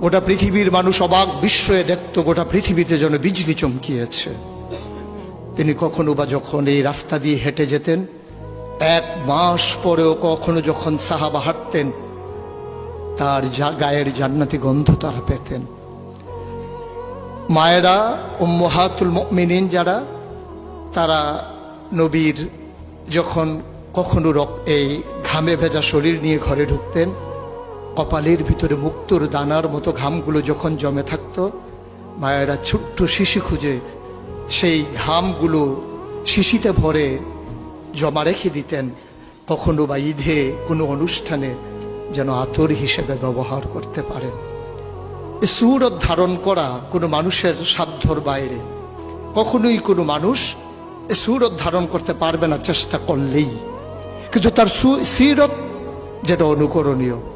গোটা পৃথিবীর মানুষ অবাক বিস্ময়ে দেখত গোটা পৃথিবীতে যেন বিজলি চমকিয়েছে। তিনি কখনো বা যখন এই রাস্তা দিয়ে হেঁটে যেতেন, এক মাস পরেও কখনো যখন সাহাবা হাঁটতেন, তার গায়ের জান্নাতি গন্ধ তারা পেতেন। মায়েরা ও উম্মহাতুল মিনিন যারা, তারা নবীর যখন কখনো এই ঘামে ভেজা শরীর নিয়ে ঘরে ঢুকতেন কপালের ভিতরে মুক্তোর দানার মতো ঘামগুলো যখন জমে থাকতো, মায়েরা ছোট্ট শিশি খুঁজে সেই ঘামগুলো শিশিতে ভরে জমা রেখে দিতেন। কখনো বা ঈদে কোনো অনুষ্ঠানে যেন আতর হিসেবে ব্যবহার করতে পারেন। এ সুরত ধারণ করা কোনো মানুষের সাধ্যর বাইরে। কখনোই কোনো মানুষ এ সুরত ধারণ করতে পারবে না চেষ্টা করলেই। কিন্তু তার সিরত যেটা অনুকরণীয়।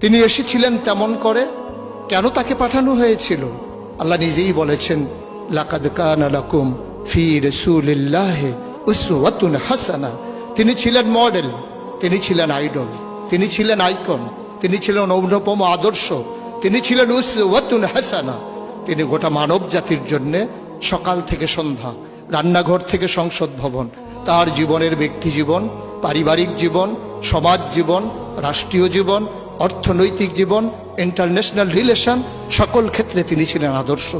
তিনি এসেছিলেন তেমন করে, কেন তাকে পাঠানো হয়েছিল? আল্লাহ নিজেই বলেছেন, লাকাদ কানা ফি হাসানা। তিনি ছিলেন মডেল, তিনি ছিলেন আইডল, তিনি ছিলেন আইকন, তিনি ছিলেন অনুপম আদর্শ, তিনি ছিলেন উসওয়াতুন হাসানা। তিনি গোটা মানব জাতির জন্যে সকাল থেকে সন্ধ্যা, রান্নাঘর থেকে সংসদ ভবন, তার জীবনের ব্যক্তি জীবন, পারিবারিক জীবন, সমাজ জীবন, রাষ্ট্রীয় জীবন অর্থনৈতিক জীবন ইন্টারন্যাশনাল রিলেশন সকল ক্ষেত্রে তিনি ছিলেন আদর্শ।